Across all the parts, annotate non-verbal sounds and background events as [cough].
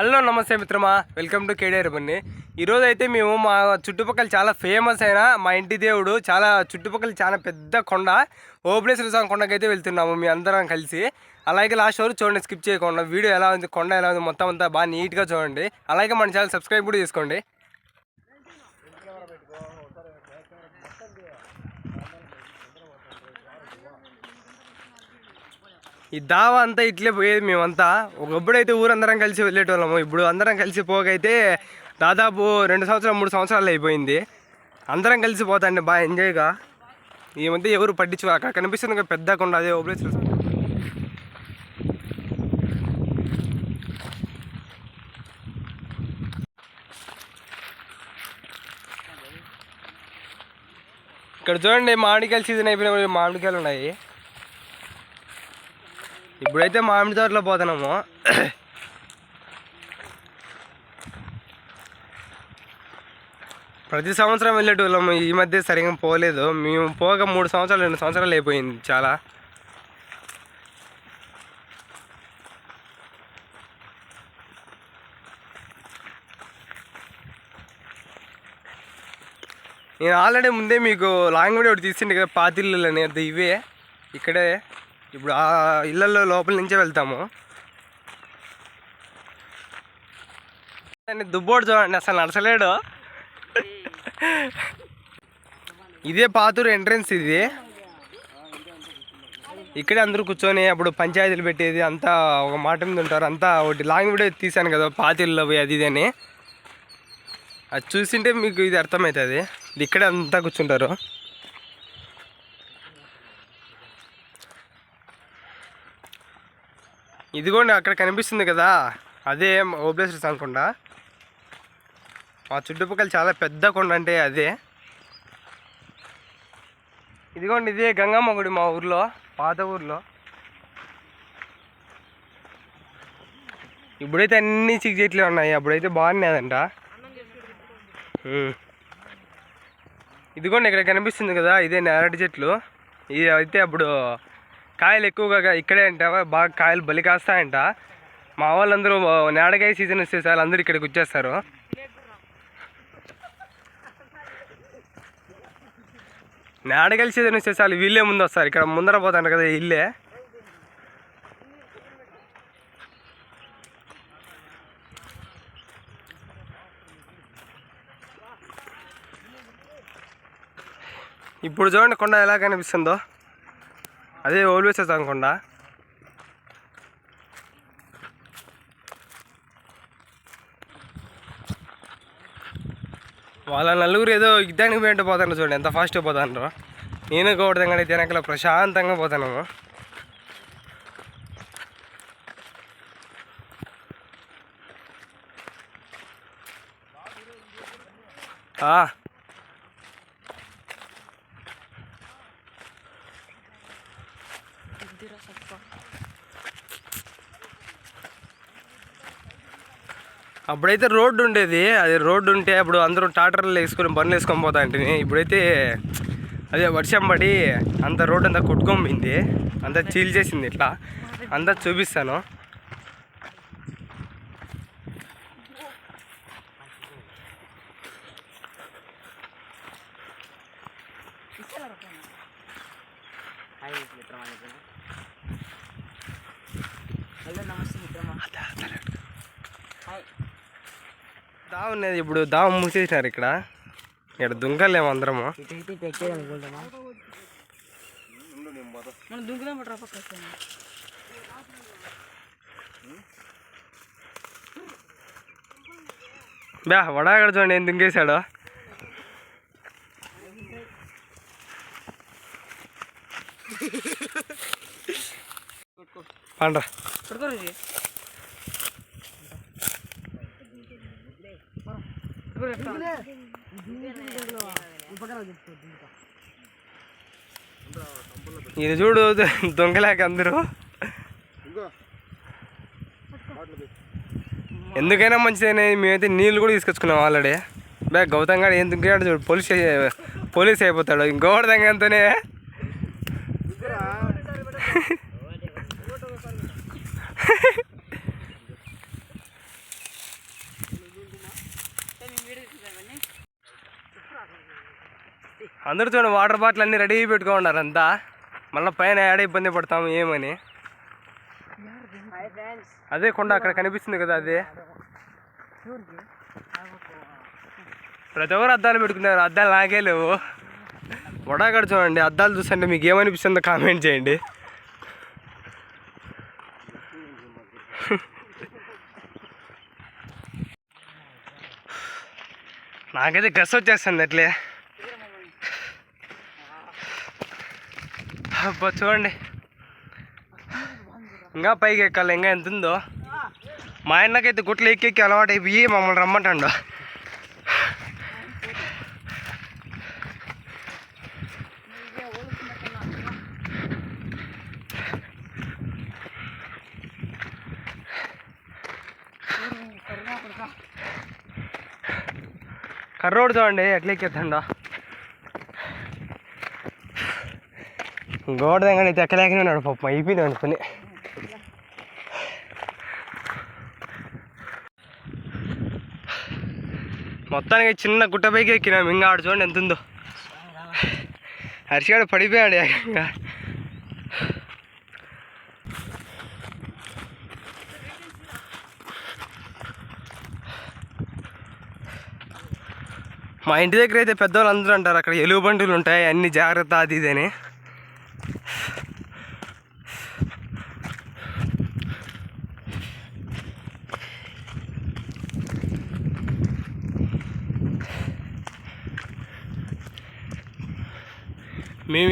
Hello నమస్తే మిత్రమా. Welcome to KDR Bunny ఈరోజు అయితే మేము మా చుట్టుపక్కల చాలా ఫేమస్ అయిన మా ఇంటి దేవుడు చాలా చుట్టుపక్కల చాలా పెద్ద కొండ ఓబులేశ్వర స్వామి కొండకి అయితే వెళ్తున్నాము మీ అందరం కలిసి. అలాగే లాస్ట్ వరకు చూడండి స్కిప్ చేయకుండా వీడియో ఎలా ఉంది కొండ ఎలా ఉంది మొత్తం అంతా బాగా నీట్గా చూడండి. అలాగే మన ఛానల్ సబ్స్క్రైబ్ కూడా చేసుకోండి. ఈ దావా అంతా ఇట్లే పోయేది మేమంతా. ఒకప్పుడైతే ఊరందరం కలిసి వెళ్ళేటోళ్ళము. ఇప్పుడు అందరం కలిసి పోగైతే దాదాపు రెండు సంవత్సరాలు మూడు సంవత్సరాలు అయిపోయింది. అందరం కలిసి పోతాండి బాగా ఎంజాయ్గా. ఈ మధ్య ఎవరు పట్టించు అక్కడ కనిపిస్తుంది పెద్ద కొండ అదే ఓబ్లేశ్వర స్వామి. ఇక్కడ చూడండి మామిడికాయలు సీజన్ అయిపోయిన మామిడికాయలు ఉన్నాయి. ఇప్పుడైతే మామిడి తోటలో పోతున్నాము. ప్రతి సంవత్సరం వెళ్ళేటోళ్ళము ఈ మధ్య సరిగ్గా పోలేదు. మేము పోగా మూడు సంవత్సరాలు రెండు సంవత్సరాలు అయిపోయింది చాలా. నేను ఆల్రెడీ ముందే మీకు లాంగ్ వీడియో ఒకటి తీసిండే కదా పాతిళ్ళు అనేది ఇవే. ఇక్కడే. ఇప్పుడు ఆ ఇళ్ళల్లో లోపల నుంచే వెళ్తాము. దాన్ని దుబ్బోడు చూడండి అసలు నడచలేడు. ఇదే పాతూరు ఎంట్రన్స్ ఇది. ఇక్కడే అందరూ కూర్చొని అప్పుడు పంచాయతీలు పెట్టేది అంతా ఒక మాట మీద ఉంటారు. అంతా ఒకటి లాంగ్ వీడియో తీశాను కదా పాతిల్లో పోయి అది ఇది అని. అది చూసింటే మీకు ఇది అర్థమవుతుంది. ఇక్కడే అంతా కూర్చుంటారు. ఇదిగోండి అక్కడ కనిపిస్తుంది కదా. అదే ఓబ్లేశ్వర కొండ. మా చుట్టుపక్కల చాలా పెద్ద కొండ అంటే అదే. ఇదిగోండి ఇదే గంగమ్మ గుడి మా ఊర్లో పాత ఊర్లో. ఇప్పుడైతే అన్ని చిక్ చెట్లే ఉన్నాయి అప్పుడైతే బాగున్నాయంట ఇదిగోండి ఇక్కడ కనిపిస్తుంది కదా ఇదే నేరటి చెట్లు. ఇది అయితే అప్పుడు కాయలు ఎక్కువగా ఇక్కడే అంట బాగా కాయలు బలి కాస్తాయంట. మా వాళ్ళందరూ నేడకాయ సీజన్ వస్తే సార్ అందరూ ఇక్కడికి వచ్చేస్తారు. నేడకాయల సీజన్ వస్తే సార్ వీళ్ళే ముందు వస్తారు. ఇక్కడ ముందర పోతాను కదా ఇల్లే. ఇప్పుడు చూడండి కొండ ఎలా కనిపిస్తుందో. అదే ఓల్వేసేస్తాం అనుకుండా వాళ్ళ నలుగురు ఏదో యుద్ధానికి పోయింటే పోతాను చూడండి ఎంత ఫాస్ట్గా పోతాను నేను కూడా కానీ వెనకాల ప్రశాంతంగా పోతాను ఆ. అప్పుడైతే రోడ్డు ఉండేది. అది రోడ్డు ఉంటే అప్పుడు అందరూ టాటర్లు వేసుకొని బండ్లు వేసుకొని పోతా అంటే ఇప్పుడైతే అదే వర్షం పడి అంత రోడ్డు అంతా కొట్టుకొని పోయింది. అంతా చీల్ చేసింది ఇట్లా. అంతా చూపిస్తాను హలో నమస్తే మిత్రమా హాయ్ దా ఉన్నది ఇప్పుడు దా మూసేసినారు ఇక్కడ. ఇక్కడ దుంకలేము అందరము. బ్యా వడా పెట్టేది చూడండి ఏం దుంకేశాడు పండ్రా. ఇది చూడు దొంగలేక అందరూ. ఎందుకైనా మంచిదని మేమైతే నీళ్ళు కూడా తీసుకొచ్చుకున్నాం ఆల్రెడీ బే గౌతమ్ గారు ఏం దుంకాడు చూడు పోలీస్ పోలీస్ అయిపోతాడు. ఇంకోటి దంగంతోనే [laughs] అందరూ చూడండి వాటర్ బాటిల్ అన్నీ రెడీ పెట్టుకోండారు అంతా మళ్ళీ పైన ఏడ ఇబ్బంది పడతాము ఏమని? అదే కొండ అక్కడ కనిపిస్తుంది కదా అదే. ప్రతి ఒక్కరు అద్దాలు పెట్టుకున్నారు అద్దాలు నాకే లేవు. వడాగడ చూడండి అద్దాలు చూసండి మీకు ఏమనిపిస్తుందో కామెంట్ చేయండి. నాకైతే గస్ వచ్చేస్తుంది అట్లే. అబ్బా చూడండి. ఇంకా పైకి ఎక్కాలి. ఇంకా ఎంత ఉందో? మా ఆయనకైతే గుట్లు ఎక్కి అలవాటు అయిపోయి మమ్మల్ని రమ్మంటాడు. కర్రోడు చూడండి ఎట్లా ఎక్కేద్దండా. గోడ దగ్గర అయితే ఎక్కలేకనే ఉన్నాడు పాపం. అయిపోయినా అనుకుని మొత్తానికి చిన్న గుట్ట పైకి ఎక్కినాం. ఇంకా ఆడు చూడండి ఎంత ఉందో. హర్షగాడు పడిపోయాడు ఏకంగా. మా ఇంటి దగ్గర అయితే పెద్దవాళ్ళు అందరూ అంటారు అక్కడ ఎలుగు బంటులు ఉంటాయి అన్ని జాగ్రత్త అది ఇది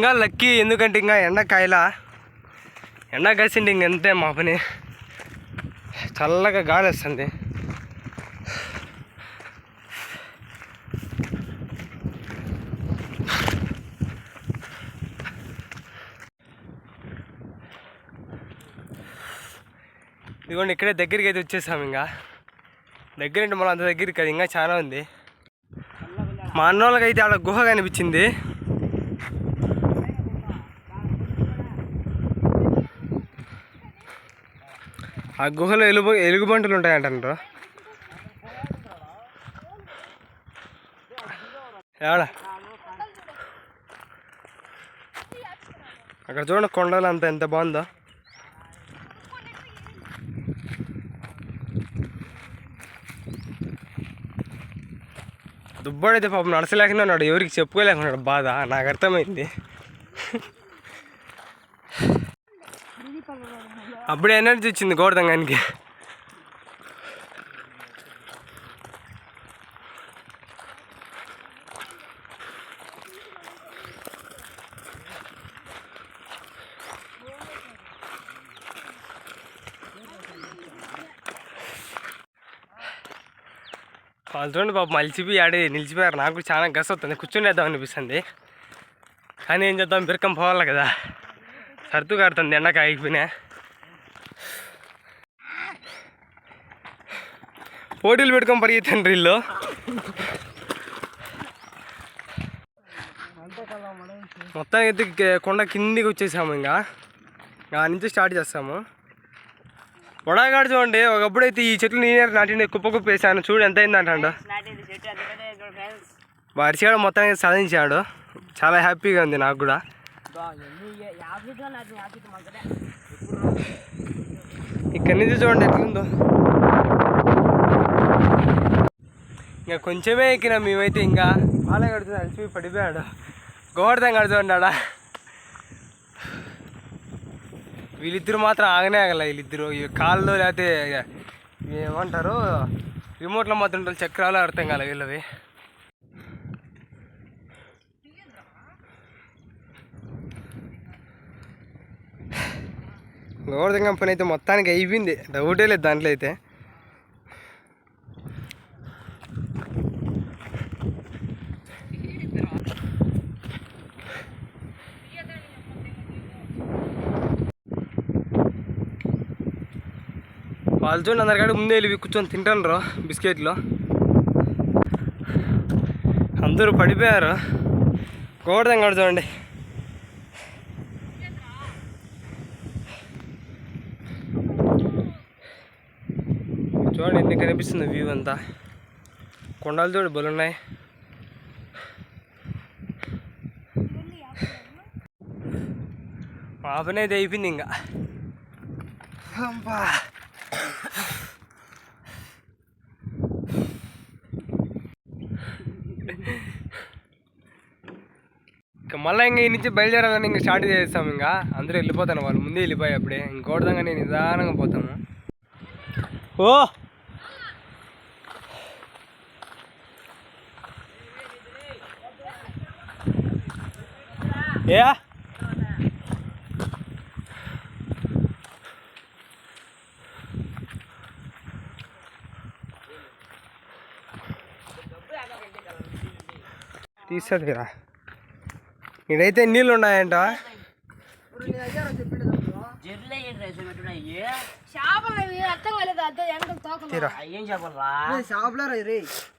ఇంకా లక్కీ ఎందుకంటే ఇంకా ఎండ కాయల? ఎండ కాసిండి ఇంకంతే మా పని. చల్లగా గాలి వస్తుంది. ఇదిగోండి ఇక్కడే దగ్గరికి అయితే వచ్చేసాము ఇంకా. దగ్గర అంటే మళ్ళీ అంత దగ్గరికి కాదు ఇంకా చాలా ఉంది. మా అన్న వాళ్ళకైతే అయితే ఆడ గుహ కనిపించింది. ఆ గుహలో ఎలుగు ఎలుగుబంటులు ఉంటాయంటారు ఏడ? అక్కడ చూడండి కొండలు అంత ఎంత బాగుందో. దుబ్బడైతే పాపం నడచలేకనే ఉన్నాడు. ఎవరికి చెప్పుకోలేకున్నాడు బాధ. నాకు అర్థమైంది. అప్పుడే ఎనర్జీ వచ్చింది గోడదంగానికి వాళ్ళు చూడండి పాపం మలిచిపోయి ఆడి నిలిచిపోయారు. నాకు కూడా చాలా గస్ వస్తుంది. కూర్చునేద్దాం అనిపిస్తుంది. కానీ ఏం చేద్దాం? బిరకం పోవాలి కదా. సర్దు కడుతుంది ఎండక ఆగిపోయినా. పోటీలు పెట్టుకొని పరిగెత్తండి ఇల్లు మొత్తానికి అయితే కొండ కిందికి వచ్చేసాము ఇంకా. ఆ నుంచి స్టార్ట్ చేస్తాము. వడాగాడు చూడండి ఒకప్పుడైతే ఈ చెట్లు నేనే నాటిండే కుప్ప కుప్ప వేసాను. చూడు ఎంత అయింది అంటాడు. నాటింది మొత్తానికి సాధించాడు. చాలా హ్యాపీగా ఉంది నాకు కూడా. ఇక్కడ నుంచి చూడండి ఎట్లుందో. ఇంకా కొంచెమే ఎక్కినా మేమైతే ఇంకా బాగా కడుతుంది అలసిపోయి పడిపోయాడు. గోవర్ధం కడుతున్నాడా వీళ్ళిద్దరు మాత్రం ఆగనే ఆగల వీళ్ళిద్దరు. కాళ్ళు లేకపోతే ఏమంటారు? రిమోట్లో మాత్రం ఉంటారు చక్రాలు అర్థం కాలే వీళ్ళవి. గోవర్ధన్ కంపెనీ అయితే మొత్తానికి అయిపోయింది. డౌటే లేదు దాంట్లో అయితే. వాళ్ళు చూడండి అందరికాడ ముందే వెళ్ళి కూర్చొని తింటాను బిస్కెట్లు. అందరూ పడిపోయారు. గోడదాం కాదు చూడండి. చూడండి ఎన్ని కనిపిస్తుంది వ్యూ అంతా. కొండలు చూడు బలున్నాయి పాపనైతే అయిపోయింది ఇంకా. ఇంకా మళ్ళీ ఇంకా ఈ నుంచి బయలుదేరాలని ఇంకా స్టార్ట్ చేస్తాం ఇంకా. అందరూ వెళ్ళిపోతాను వాళ్ళు. ముందే వెళ్ళిపోయి అప్పుడే. ఇంకోటిదంగా నేను నిదానంగా పోతాను. ఓ ఏ తీసేదిరా ఇడైతే నీళ్ళు ఉన్నాయంట జర్లే ఏంటి రైస్ పెట్టున్నాయి చేపలు ఇవి అర్థం కాలేదు అర్థం వెనక తోకలు తీరా ఏం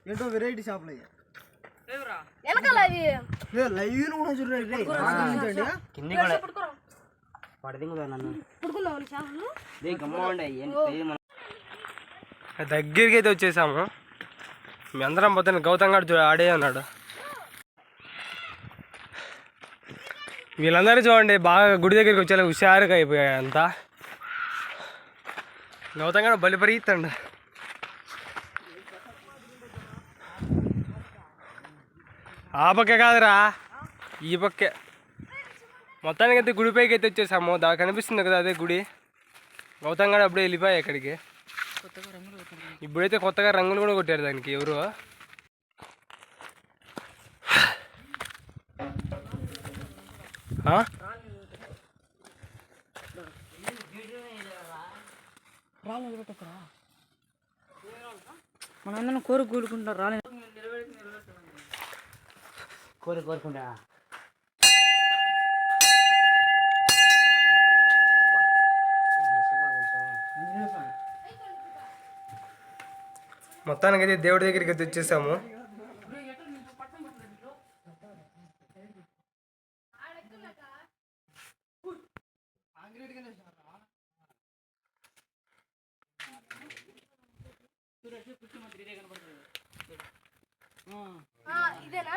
ఏంటో వెరైటీ అవి లైవ్ కూడా చూడండి రే గమనించండి కింది కూడా. దగ్గరికి అయితే వచ్చేసాము. మీ అందరం పోతే గౌతమ్ గారు చూ- ఆడే ఉన్నాడు వీళ్ళందరూ చూడండి బాగా గుడి దగ్గరికి వచ్చేలా హుషారుగా అయిపోయాయి అంతా. గౌతమ్ గారు బలి పరిగెత్తండి. ఆ పక్కే కాదురా ఈ పక్కే. మొత్తానికి అయితే గుడి పైకి అయితే వచ్చేసాము. దా కనిపిస్తుంది కదా అదే గుడి. గౌతమ్ గారు అప్పుడే వెళ్ళిపోయాయి ఎక్కడికి ఇప్పుడైతే కొత్తగా రంగులు కూడా కొట్టారు దానికి ఎవరు. ఆ? మనందరం కోరి కూడుకుంటారు రాలే కోరి కోరుకుంటా మొత్తానికి అయితే దేవుడి దగ్గరికి అయితే వచ్చేసాము ఇదేనా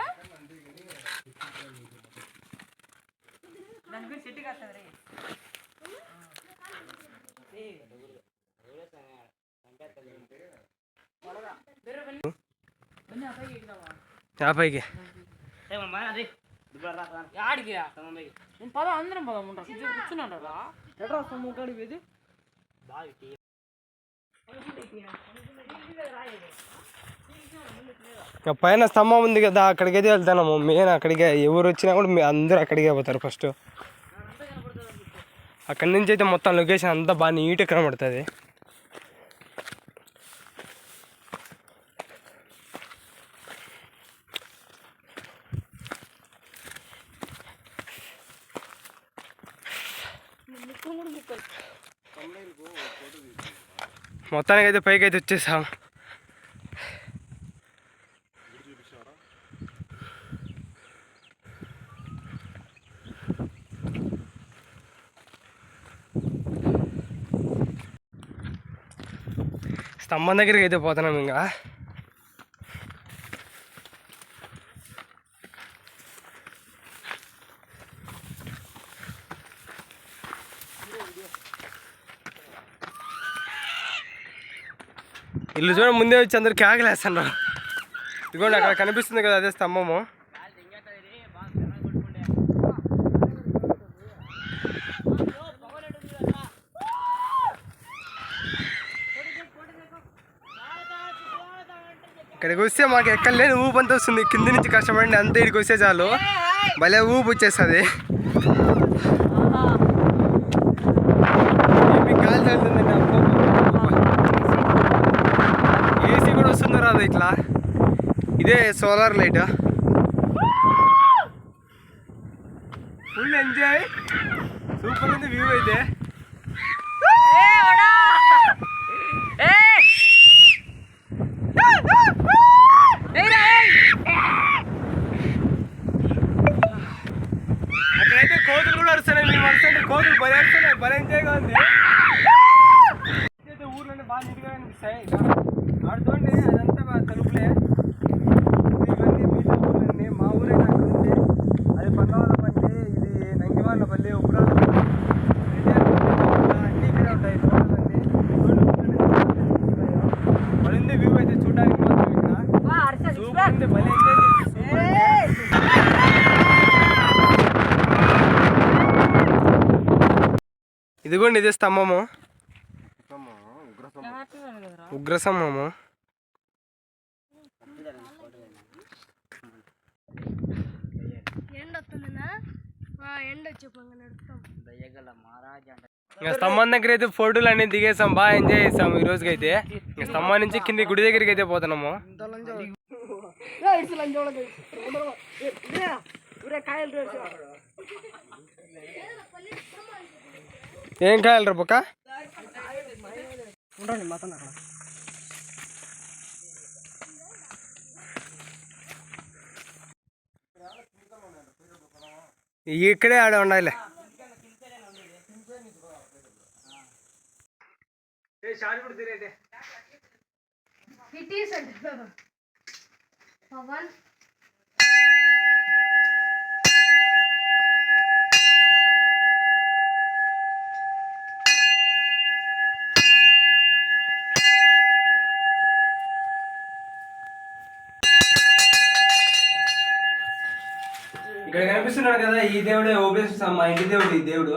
ఆ పైకి పద అందరం పదం ఉంటాం కూర్చున్నాడు ఎట్రా సొమ్ము కాడికి ఇది ఇక పైన స్తంభం ఉంది కదా అక్కడికైతే వెళ్తాము మెయిన్ అక్కడికే ఎవరు వచ్చినా కూడా మీ అందరూ అక్కడికే పోతారు ఫస్ట్ అక్కడి నుంచి అయితే మొత్తం లొకేషన్ అంతా బాగా నీట్గా కనబడుతుంది మొత్తానికి అయితే పైకి అయితే వచ్చేసాం. స్తంభం దగ్గరికి అయితే పోతున్నాం ఇంకా. ఇల్లు చూడ ముందే వచ్చి అందరు కేకలేస్తున్నారు. ఇదిగోండి అక్కడ కనిపిస్తుంది కదా అదే స్తంభము. ఇక్కడికి వస్తే మాకు ఎక్కడ లేని ఊపు అంతా వస్తుంది. కింది నుంచి కష్టపడి అంత ఇక్కడికి వస్తే చాలు. భలే ఊపు వచ్చేస్తుంది. ఇట్లా. ఇదే solar light. Full enjoy super ఉంది వ్యూ అయితే. అక్కడైతే కోతులు కూడా మేము కోతులు భలే వస్తున్నాయి భలే ఎంజాయ్గా ఉంది. అయితే ఊర్లోనే బాగా నీట్గా కనిపిస్తాయి ఆడుతోండి అదంతా బాగా తలుపులే ఇవన్నీ మిగతా ఊర్లన్నీ మా ఊరే అక్కడ ఉంది అది పన్నవాళ్ళపల్లి ఇది నంగివాళ్ళపల్లి ఉప్రాలపల్లి ఉంది వ్యూ అయితే చూడడానికి మాత్రం ఇక్కడ సూపర్ ఉంది భలే ఎంజాయ్ చేసి సూపర్ ఉంది. ఇదిగోండి ఇదే స్తంభము. ఉగ్రస్తంభము. స్తంభం దగ్గర అయితే ఫోటోలు అన్ని దిగేసాం బాగా ఎంజాయ్ చేసాం ఈ రోజుకైతే. ఇంకా స్తంభం నుంచి కింది గుడి దగ్గరికి అయితే పోతున్నాము. ఏం కాయాలి రా బొక్క? ఇక్కడే ఆడ ఉండాలి ఇక్కడ కనిపిస్తున్నాడు కదా ఈ దేవుడే ఓబేస్ మా ఇంటి దేవుడు ఈ దేవుడు.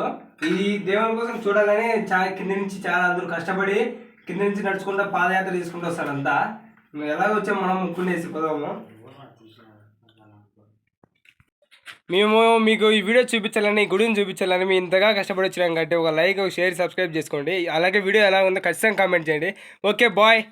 ఈ దేవుని కోసం చూడాలని చాలా కింద నుంచి చాలా అందరూ కష్టపడి కింద నుంచి నడుచుకుంటా పాదయాత్ర తీసుకుంటూ వస్తారంతా. అంతా ఎలాగ వచ్చాం మనం ముక్కునేసి పోదాము. మేము మీకు ఈ వీడియో చూపించాలని ఈ గుడిని చూపించాలని మేము ఇంతగా కష్టపడి వచ్చినాం కాబట్టి ఒక లైక్ ఒక షేర్ సబ్స్క్రైబ్ చేసుకోండి. అలాగే వీడియో ఎలా ఉందో ఖచ్చితంగా కామెంట్ చేయండి. Okay bye.